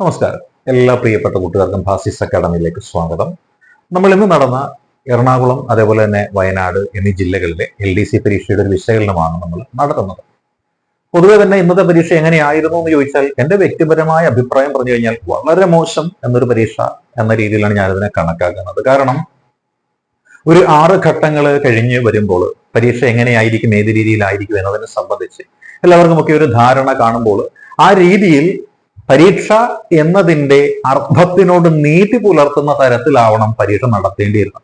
നമസ്കാരം. എല്ലാ പ്രിയപ്പെട്ട കൂട്ടുകാർക്കും ഫാസിസ് അക്കാഡമിയിലേക്ക് സ്വാഗതം. നമ്മൾ ഇന്ന് നടന്ന എറണാകുളം അതേപോലെ തന്നെ വയനാട് എന്നീ ജില്ലകളിലെ എൽ ഡി സി പരീക്ഷയുടെ ഒരു വിശകലനമാണ് നമ്മൾ നടത്തുന്നത്. പൊതുവെ തന്നെ ഇന്നത്തെ പരീക്ഷ എങ്ങനെയായിരുന്നു എന്ന് ചോദിച്ചാൽ എന്റെ വ്യക്തിപരമായ അഭിപ്രായം പറഞ്ഞു കഴിഞ്ഞാൽ വളരെ മോശം എന്നൊരു പരീക്ഷ എന്ന രീതിയിലാണ് ഞാനിതിനെ കണക്കാക്കുന്നത്. കാരണം ഒരു ആറ് ഘട്ടങ്ങൾ കഴിഞ്ഞ് വരുമ്പോൾ പരീക്ഷ എങ്ങനെയായിരിക്കും ഏത് രീതിയിലായിരിക്കും എന്നതിനെ സംബന്ധിച്ച് എല്ലാവർക്കും ഒക്കെ ഒരു ധാരണ കാണുമ്പോൾ ആ രീതിയിൽ പരീക്ഷ എന്നതിന്റെ അർത്ഥത്തിനോട് നീതി പുലർത്തുന്ന തരത്തിലാവണം പരീക്ഷ നടത്തേണ്ടിയിരുന്നത്.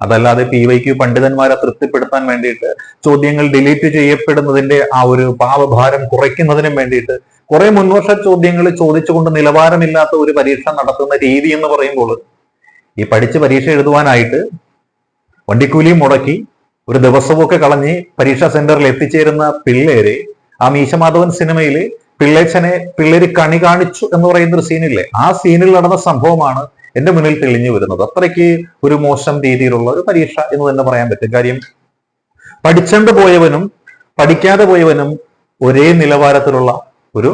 അതല്ലാതെ പി വൈ ക്യു പണ്ഡിതന്മാരെ തൃപ്തിപ്പെടുത്താൻ വേണ്ടിയിട്ട് ചോദ്യങ്ങൾ ഡിലീറ്റ് ചെയ്യപ്പെടുന്നതിന്റെ ആ ഒരു പാവഭാരം കുറയ്ക്കുന്നതിനും വേണ്ടിയിട്ട് കുറെ മുൻവർഷ ചോദ്യങ്ങൾ ചോദിച്ചുകൊണ്ട് നിലവാരമില്ലാത്ത ഒരു പരീക്ഷ നടത്തുന്ന രീതി എന്ന് പറയുമ്പോൾ ഈ പഠിച്ച് പരീക്ഷ എഴുതുവാനായിട്ട് വണ്ടിക്കൂലിയും മുടക്കി ഒരു ദിവസമൊക്കെ കളഞ്ഞ് പരീക്ഷാ സെന്ററിൽ എത്തിച്ചേരുന്ന പിള്ളേരെ ആ മീശമാധവൻ സിനിമയിൽ പിള്ളേച്ചനെ പിള്ളേര് കണി കാണിച്ചു എന്ന് പറയുന്ന ഒരു സീനില്ലേ? ആ സീനിൽ നടന്ന സംഭവമാണ് എന്റെ മുന്നിൽ തെളിഞ്ഞു വരുന്നത്. അത്രയ്ക്ക് ഒരു മോശം രീതിയിലുള്ള ഒരു പരീക്ഷ എന്ന് തന്നെ പറയാൻ പറ്റും. കാര്യം പഠിച്ചണ്ട് പോയവനും പഠിക്കാതെ പോയവനും ഒരേ നിലവാരത്തിലുള്ള ഒരു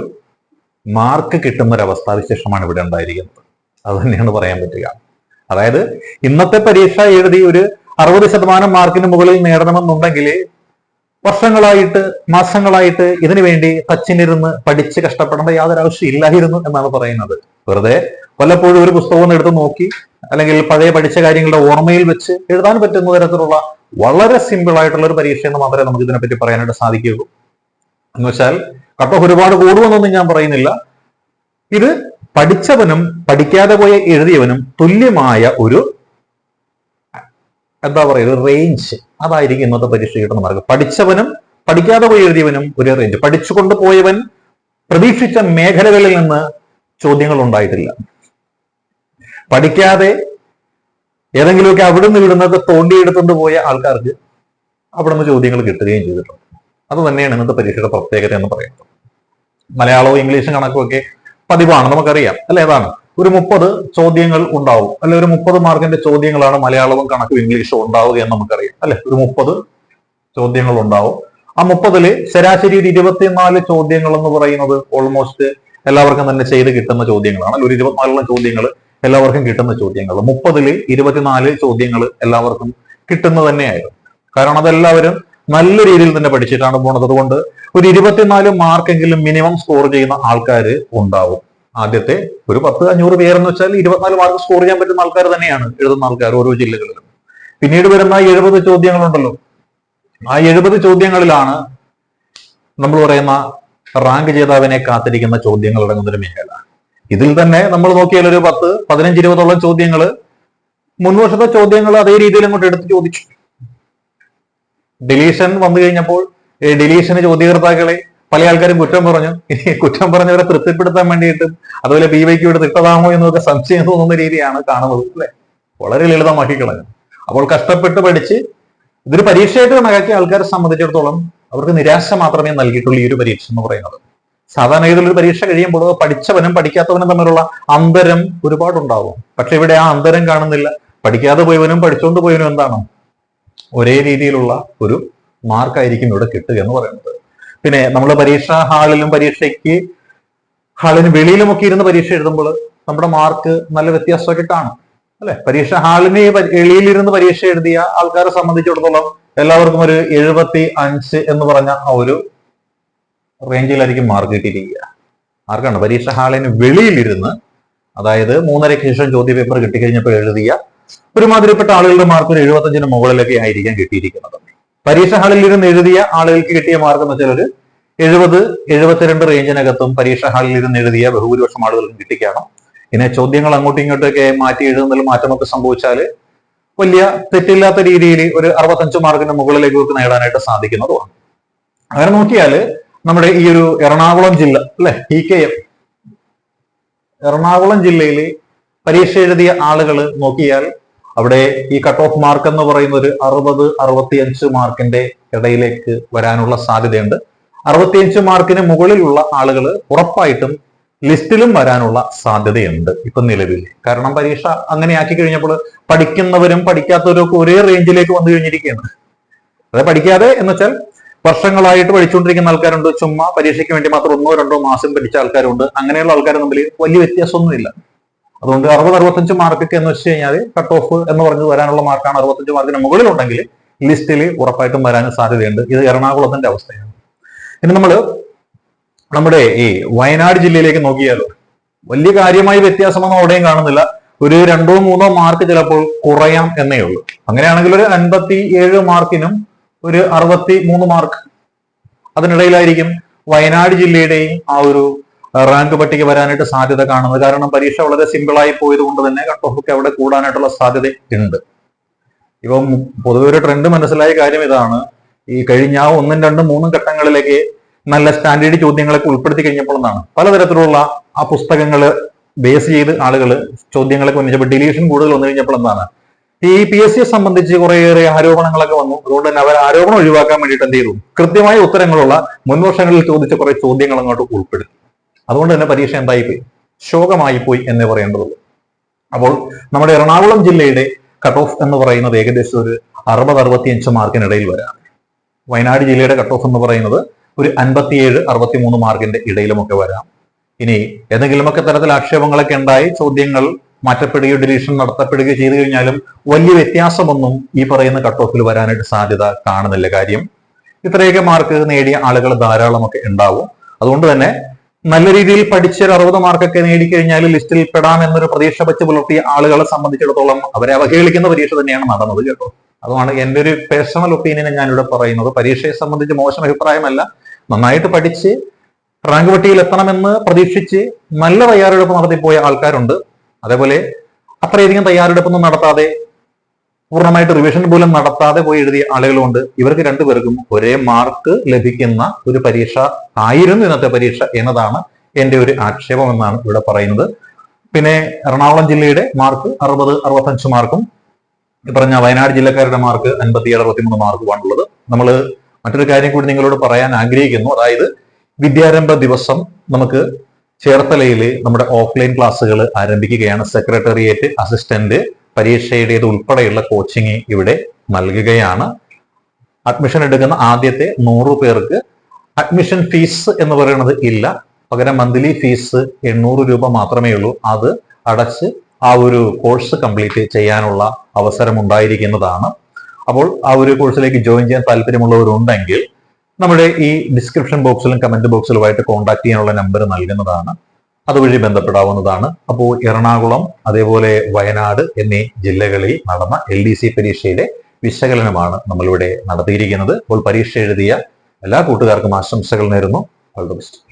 മാർക്ക് കിട്ടുന്ന ഒരു അവസ്ഥാവിശേഷമാണ് ഇവിടെ ഉണ്ടായിരിക്കുന്നത്. അത് തന്നെയാണ് പറയാൻ പറ്റുക. അതായത് ഇന്നത്തെ പരീക്ഷ എഴുതി ഒരു അറുപത് ശതമാനം മാർക്കിന് മുകളിൽ നേടണമെന്നുണ്ടെങ്കിൽ വർഷങ്ങളായിട്ട് മാസങ്ങളായിട്ട് ഇതിനു വേണ്ടി തച്ചിനിരുന്ന് പഠിച്ച് കഷ്ടപ്പെടേണ്ട യാതൊരു ആവശ്യം ഇല്ലായിരുന്നു എന്നാണ് പറയുന്നത്. വെറുതെ വല്ലപ്പോഴും ഒരു പുസ്തകം എടുത്ത് നോക്കി അല്ലെങ്കിൽ പഴയ പഠിച്ച കാര്യങ്ങളുടെ ഓർമ്മയിൽ വെച്ച് എഴുതാൻ പറ്റുന്ന തരത്തിലുള്ള വളരെ സിമ്പിൾ ആയിട്ടുള്ള ഒരു പരീക്ഷ എന്ന് മാത്രമേ നമുക്ക് ഇതിനെപ്പറ്റി പറയാനായിട്ട് സാധിക്കുകയുള്ളൂ. എന്ന് വെച്ചാൽ ഒരുപാട് കൂടുമെന്നൊന്നും ഞാൻ പറയുന്നില്ല. ഇത് പഠിച്ചവനും പഠിക്കാതെ പോയ എഴുതിയവനും തുല്യമായ ഒരു എന്താ പറയുക ഒരു റേഞ്ച് അതായിരിക്കും ഇന്നത്തെ പരീക്ഷ കിട്ടുന്ന മാർഗം പഠിച്ചവനും പഠിക്കാതെ പോയി എഴുതിയവനും ഒരു റേഞ്ച് പഠിച്ചുകൊണ്ട് പോയവൻ പ്രതീക്ഷിച്ച മേഖലകളിൽ നിന്ന് ചോദ്യങ്ങൾ ഉണ്ടായിട്ടില്ല. പഠിക്കാതെ ഏതെങ്കിലുമൊക്കെ അവിടെ നിന്ന് ഇവിടുന്നൊക്കെ തോണ്ടിയെടുത്തുകൊണ്ട് പോയ ആൾക്കാർക്ക് അവിടുന്ന് ചോദ്യങ്ങൾ കിട്ടുകയും ചെയ്തിട്ടുണ്ട്. അത് തന്നെയാണ് ഇന്നത്തെ പരീക്ഷയുടെ പ്രത്യേകത എന്ന് പറയുന്നത്. മലയാളവും ഇംഗ്ലീഷും കണക്കുമൊക്കെ പതിവാണ് നമുക്കറിയാം. അല്ലെ? ഏതാണ് ഒരു മുപ്പത് ചോദ്യങ്ങൾ ഉണ്ടാവും. അല്ലെ ഒരു മുപ്പത് മാർക്കിന്റെ ചോദ്യങ്ങളാണ് മലയാളവും കണക്കും ഇംഗ്ലീഷും ഉണ്ടാവുക എന്ന് നമുക്കറിയാം. അല്ലെ ഒരു മുപ്പത് ചോദ്യങ്ങൾ ഉണ്ടാവും. ആ മുപ്പതിൽ ശരാശരി ഒരു ഇരുപത്തിനാല് ചോദ്യങ്ങൾ എന്ന് പറയുന്നത് ഓൾമോസ്റ്റ് എല്ലാവർക്കും തന്നെ ചെയ്ത് കിട്ടുന്ന ചോദ്യങ്ങളാണ്. ഒരു ഇരുപത്തിനാലോളം ചോദ്യങ്ങൾ എല്ലാവർക്കും കിട്ടുന്ന ചോദ്യങ്ങൾ മുപ്പതിൽ ഇരുപത്തിനാല് ചോദ്യങ്ങൾ എല്ലാവർക്കും കിട്ടുന്ന തന്നെയായിരുന്നു. കാരണം അതെല്ലാവരും നല്ല രീതിയിൽ തന്നെ പഠിച്ചിട്ടാണ് പോണത്. അതുകൊണ്ട് ഒരു ഇരുപത്തിനാല് മാർക്കെങ്കിലും മിനിമം സ്കോർ ചെയ്യുന്ന ആൾക്കാർ ഉണ്ടാവും. ആദ്യത്തെ ഒരു പത്ത് അഞ്ഞൂറ് പേരെന്ന് വെച്ചാൽ ഇരുപത്തിനാല് മാർക്ക് സ്കോർ ചെയ്യാൻ പറ്റുന്ന ആൾക്കാർ തന്നെയാണ് എഴുതുന്ന ആൾക്കാർ ഓരോ ജില്ലകളിലും. പിന്നീട് വരുന്ന എഴുപത് ചോദ്യങ്ങളുണ്ടല്ലോ. ആ എഴുപത് ചോദ്യങ്ങളിലാണ് നമ്മൾ പറയുന്ന റാങ്ക് ജേതാവിനെ കാത്തിരിക്കുന്ന ചോദ്യങ്ങൾ അടങ്ങുന്ന ഒരു മേഖല. ഇതിൽ തന്നെ നമ്മൾ നോക്കിയാൽ ഒരു പത്ത് പതിനഞ്ച് ഇരുപതോളം ചോദ്യങ്ങൾ മുൻവർഷത്തെ ചോദ്യങ്ങൾ അതേ രീതിയിൽ അങ്ങോട്ട് എടുത്ത് ചോദിച്ചു. ഡിലീഷൻ വന്നു കഴിഞ്ഞപ്പോൾ ഡിലീഷന് ചോദ്യകർത്താക്കളെ പല ആൾക്കാരും കുറ്റം പറഞ്ഞു. കുറ്റം പറഞ്ഞവരെ തൃപ്തിപ്പെടുത്താൻ വേണ്ടിയിട്ടും അതുപോലെ ബി വൈക്ക് ഇവിടെ തിട്ടതാമോ എന്നൊക്കെ സംശയം തോന്നുന്ന രീതിയാണ് കാണുന്നത് അല്ലെ? വളരെ ലളിതമാക്കി കളഞ്ഞു അപ്പോൾ കഷ്ടപ്പെട്ട് പഠിച്ച് ഇതൊരു പരീക്ഷയായിട്ട് കണക്കാക്കിയ ആൾക്കാരെ സംബന്ധിച്ചിടത്തോളം അവർക്ക് നിരാശ മാത്രമേ നൽകിയിട്ടുള്ളൂ ഈ ഒരു പരീക്ഷ എന്ന് പറയുന്നത്. സാധാരണ ഏതൊരു പരീക്ഷ കഴിയുമ്പോൾ പഠിച്ചവനും പഠിക്കാത്തവനും തമ്മിലുള്ള അന്തരം ഒരുപാടുണ്ടാവും. പക്ഷെ ഇവിടെ ആ അന്തരം കാണുന്നില്ല. പഠിക്കാതെ പോയവനും പഠിച്ചുകൊണ്ട് പോയവനും എന്താണ്? ഒരേ രീതിയിലുള്ള ഒരു മാർക്കായിരിക്കും ഇവിടെ കിട്ടുക എന്ന് പറയുന്നത്. പിന്നെ നമ്മൾ പരീക്ഷാ ഹാളിലും പരീക്ഷയ്ക്ക് ഹാളിന് വെളിയിലുമൊക്കെ ഇരുന്ന് പരീക്ഷ എഴുതുമ്പോൾ നമ്മുടെ മാർക്ക് നല്ല വ്യത്യാസമൊക്കെ കാണും. അല്ലെ? പരീക്ഷ ഹാളിന് വെളിയിലിരുന്ന് പരീക്ഷ എഴുതിയ ആൾക്കാരെ സംബന്ധിച്ചിടത്തോളം എല്ലാവർക്കും ഒരു എഴുപത്തി അഞ്ച് എന്ന് പറഞ്ഞ ആ ഒരു റേഞ്ചിലായിരിക്കും മാർക്ക് കിട്ടിയിരിക്കുക. ആർക്കാണ് പരീക്ഷ ഹാളിന് വെളിയിലിരുന്ന് അതായത് മൂന്നരയ്ക്ക് ശേഷം ചോദ്യ പേപ്പർ കിട്ടിക്കഴിഞ്ഞപ്പോൾ എഴുതിയ ഒരുമാതിരിപ്പെട്ട ആളുകളുടെ മാർക്ക് ഒരു എഴുപത്തഞ്ചിന് മുകളിലൊക്കെ ആയിരിക്കാൻ കിട്ടിയിരിക്കുന്നത്. പരീക്ഷ ഹാളിൽ ഇരുന്ന് എഴുതിയ ആളുകൾക്ക് കിട്ടിയ മാർക്ക് എന്ന് വെച്ചാൽ ഒരു എഴുപത് എഴുപത്തിരണ്ട് റേഞ്ചിനകത്തും പരീക്ഷ ഹാളിൽ ഇരുന്ന് എഴുതിയ ബഹുഭൂരിപക്ഷം ആളുകൾക്കും കിട്ടിക്കാണ്. പിന്നെ ചോദ്യങ്ങൾ അങ്ങോട്ടും ഇങ്ങോട്ടൊക്കെ മാറ്റി എഴുതുന്നതിൽ മാറ്റമൊക്കെ സംഭവിച്ചാൽ വലിയ തെറ്റില്ലാത്ത രീതിയിൽ ഒരു അറുപത്തഞ്ച് മാർക്കിന് മുകളിലേക്ക് നമുക്ക് നേടാനായിട്ട് സാധിക്കുന്നതുമാണ്. അങ്ങനെ നോക്കിയാൽ നമ്മുടെ ഈ ഒരു എറണാകുളം ജില്ല അല്ലെ? E K M. എറണാകുളം ജില്ലയിൽ പരീക്ഷ എഴുതിയ ആളുകൾ നോക്കിയാൽ അവിടെ ഈ കട്ട് ഓഫ് മാർക്ക് എന്ന് പറയുന്ന ഒരു അറുപത് അറുപത്തിയഞ്ച് മാർക്കിന്റെ ഇടയിലേക്ക് വരാനുള്ള സാധ്യതയുണ്ട്. അറുപത്തിയഞ്ച് മാർക്കിന് മുകളിലുള്ള ആളുകൾ ഉറപ്പായിട്ടും ലിസ്റ്റിലും വരാനുള്ള സാധ്യതയുണ്ട് ഇപ്പൊ നിലവിൽ. കാരണം പരീക്ഷ അങ്ങനെ ആക്കി കഴിഞ്ഞപ്പോൾ പഠിക്കുന്നവരും പഠിക്കാത്തവരും ഒക്കെ ഒരേ റേഞ്ചിലേക്ക് വന്നു കഴിഞ്ഞിരിക്കുകയാണ്. അത് പഠിക്കാതെ എന്ന് വെച്ചാൽ വർഷങ്ങളായിട്ട് പഠിച്ചുകൊണ്ടിരിക്കുന്ന ആൾക്കാരുണ്ട്. ചുമ്മാ പരീക്ഷയ്ക്ക് വേണ്ടി മാത്രം ഒന്നോ രണ്ടോ മാസം പഠിച്ച ആൾക്കാരുണ്ട്. അങ്ങനെയുള്ള ആൾക്കാർ തമ്മിൽ വലിയ വ്യത്യാസമൊന്നുമില്ല. അതുകൊണ്ട് അറുപത് അറുപത്തഞ്ച് മാർക്കൊക്കെ എന്ന് വെച്ച് കഴിഞ്ഞാൽ കട്ട് ഓഫ് എന്ന് പറഞ്ഞ് വരാനുള്ള മാർക്കാണ് അറുപത്തഞ്ച് മാർക്കിന് മുകളിലുണ്ടെങ്കിൽ ലിസ്റ്റിൽ ഉറപ്പായിട്ടും വരാനും സാധ്യതയുണ്ട്. ഇത് എറണാകുളത്തിന്റെ അവസ്ഥയാണ്. ഇനി നമ്മൾ നമ്മുടെ ഈ വയനാട് ജില്ലയിലേക്ക് നോക്കിയാലോ വലിയ കാര്യമായ വ്യത്യാസമൊന്നും അവിടെയും കാണുന്നില്ല. ഒരു രണ്ടോ മൂന്നോ മാർക്ക് ചിലപ്പോൾ കുറയാം എന്നേ ഉള്ളൂ. അങ്ങനെയാണെങ്കിൽ ഒരു അൻപത്തി ഏഴ് മാർക്കിനും ഒരു അറുപത്തി മൂന്ന് മാർക്ക് അതിനിടയിലായിരിക്കും വയനാട് ജില്ലയുടെയും ആ ഒരു റാങ്ക് പട്ടിക വരാനായിട്ട് സാധ്യത കാണുന്നത്. കാരണം പരീക്ഷ വളരെ സിമ്പിൾ ആയി പോയത് കൊണ്ട് തന്നെ കട്ട് ഓഫ് ഒക്കെ അവിടെ കൂടാനായിട്ടുള്ള സാധ്യത ഉണ്ട്. ഇപ്പം പൊതുവെ ഒരു ട്രെൻഡ് മനസ്സിലായ കാര്യം ഇതാണ്. ഈ കഴിഞ്ഞ ഒന്നും രണ്ടും മൂന്നും ഘട്ടങ്ങളിലേക്ക് നല്ല സ്റ്റാൻഡേർഡ് ചോദ്യങ്ങളൊക്കെ ഉൾപ്പെടുത്തി കഴിഞ്ഞപ്പോൾ എന്നാണ് പലതരത്തിലുള്ള ആ പുസ്തകങ്ങൾ ബേസ് ചെയ്ത് ആളുകൾ ചോദ്യങ്ങളൊക്കെ ഉന്നയിച്ചപ്പോൾ ഡിലീഷൻ കൂടുതൽ വന്നു കഴിഞ്ഞപ്പോൾ എന്താണ്? ഈ പി എസ് സിയെ സംബന്ധിച്ച് കുറേയേറെ ആരോപണങ്ങളൊക്കെ വന്നു. അതുകൊണ്ട് തന്നെ അവർ ആരോപണം ഒഴിവാക്കാൻ വേണ്ടിയിട്ട് എന്ത് ചെയ്തു? കൃത്യമായ ഉത്തരങ്ങളുള്ള മുൻവർഷങ്ങളിൽ ചോദിച്ച കുറെ ചോദ്യങ്ങൾ അങ്ങോട്ട് ഉൾപ്പെടുത്തി. അതുകൊണ്ട് തന്നെ പരീക്ഷ എന്തായി പോയി ശോകമായി പോയി എന്നേ പറയേണ്ടതുള്ളൂ. അപ്പോൾ നമ്മുടെ എറണാകുളം ജില്ലയുടെ കട്ട് ഓഫ് എന്ന് പറയുന്നത് ഏകദേശം ഒരു അറുപത് അറുപത്തിയഞ്ച് മാർക്കിനിടയിൽ വരാം. വയനാട് ജില്ലയുടെ കട്ട് ഓഫ് എന്ന് പറയുന്നത് ഒരു അൻപത്തിയേഴ് അറുപത്തിമൂന്ന് മാർക്കിന്റെ ഇടയിലുമൊക്കെ വരാം. ഇനി ഏതെങ്കിലുമൊക്കെ തരത്തിൽ ആക്ഷേപങ്ങളൊക്കെ ഉണ്ടായി ചോദ്യങ്ങൾ മാറ്റപ്പെടുകയോ ഡിലീഷൻ നടത്തപ്പെടുകയോ ചെയ്തു കഴിഞ്ഞാലും വലിയ വ്യത്യാസമൊന്നും ഈ പറയുന്ന കട്ട് ഓഫിൽ വരാനായിട്ട് സാധ്യത കാണുന്നില്ല. കാര്യം ഇത്രയൊക്കെ മാർക്ക് നേടിയ ആളുകൾ ധാരാളമൊക്കെ ഉണ്ടാവും. അതുകൊണ്ട് തന്നെ നല്ല രീതിയിൽ പഠിച്ച് ഒരു അറുപത് മാർക്കൊക്കെ നേടിക്കഴിഞ്ഞാൽ ലിസ്റ്റിൽ പെടാം എന്നൊരു പ്രതീക്ഷ വെച്ച് പുലർത്തിയ ആളുകളെ സംബന്ധിച്ചിടത്തോളം അവരെ അവഹേളിക്കുന്ന പരീക്ഷ തന്നെയാണ് നടന്നത് കേട്ടോ? അതുമാണ് എന്റെ ഒരു പേഴ്സണൽ ഒപ്പീനിയൻ ഞാനിവിടെ പറയുന്നത്. പരീക്ഷയെ സംബന്ധിച്ച് മോശം അഭിപ്രായമല്ല. നന്നായിട്ട് പഠിച്ച് റാങ്ക് പട്ടികയിൽ എത്തണമെന്ന് പ്രതീക്ഷിച്ച് നല്ല തയ്യാറെടുപ്പ് നടത്തിപ്പോയ ആൾക്കാരുണ്ട്. അതേപോലെ അത്രയധികം തയ്യാറെടുപ്പൊന്നും നടത്താതെ പൂർണമായിട്ട് റിവിഷൻ പോലും നടത്താതെ പോയി എഴുതിയ ആളുകളുണ്ട്. ഇവർക്ക് രണ്ടുപേർക്കും ഒരേ മാർക്ക് ലഭിക്കുന്ന ഒരു പരീക്ഷ ആയിരുന്നു ഇന്നത്തെ പരീക്ഷ എന്നതാണ് എന്റെ ഒരു ആക്ഷേപം എന്നാണ് ഇവിടെ പറയുന്നത്. പിന്നെ എറണാകുളം ജില്ലയുടെ മാർക്ക് അറുപത് അറുപത്തഞ്ച് മാർക്കും പറഞ്ഞ വയനാട് ജില്ലക്കാരുടെ മാർക്ക് അൻപത്തിയേഴ് അറുപത്തിമൂന്ന് മാർക്കുമാണുള്ളത് നമ്മൾ മറ്റൊരു കാര്യം കൂടി നിങ്ങളോട് പറയാൻ ആഗ്രഹിക്കുന്നു. അതായത് വിദ്യാരംഭ ദിവസം നമുക്ക് ചേർത്തലയിൽ നമ്മുടെ ഓഫ്ലൈൻ ക്ലാസ്സുകൾ ആരംഭിക്കുകയാണ്. സെക്രട്ടേറിയറ്റ് അസിസ്റ്റന്റ് പരീക്ഷയുടേത് ഉൾപ്പെടെയുള്ള കോച്ചിങ് ഇവിടെ നൽകുകയാണ്. അഡ്മിഷൻ എടുക്കുന്ന ആദ്യത്തെ നൂറ് പേർക്ക് അഡ്മിഷൻ ഫീസ് എന്ന് പറയുന്നത് ഇല്ല. പകരം മന്ത്ലി ഫീസ് എണ്ണൂറ് രൂപ മാത്രമേ ഉള്ളൂ. അത് അടച്ച് ആ ഒരു കോഴ്സ് കംപ്ലീറ്റ് ചെയ്യാനുള്ള അവസരം ഉണ്ടായിരിക്കുന്നതാണ്. അപ്പോൾ ആ ഒരു കോഴ്സിലേക്ക് ജോയിൻ ചെയ്യാൻ താല്പര്യമുള്ളവരുണ്ടെങ്കിൽ നമ്മുടെ ഈ ഡിസ്ക്രിപ്ഷൻ ബോക്സിലും കമന്റ് ബോക്സിലുമായിട്ട് കോൺടാക്ട് ചെയ്യാനുള്ള നമ്പർ നൽകുന്നതാണ്. അതുവഴി ബന്ധപ്പെടാവുന്നതാണ്. അപ്പോൾ എറണാകുളം അതേപോലെ വയനാട് എന്നീ ജില്ലകളിൽ നടന്ന എൽ ഡി സി പരീക്ഷയിലെ വിശകലനമാണ് നമ്മളിവിടെ നടത്തിയിരിക്കുന്നത്. അപ്പോൾ പരീക്ഷ എഴുതിയ എല്ലാ കൂട്ടുകാർക്കും ആശംസകൾ നേരുന്നു. All the best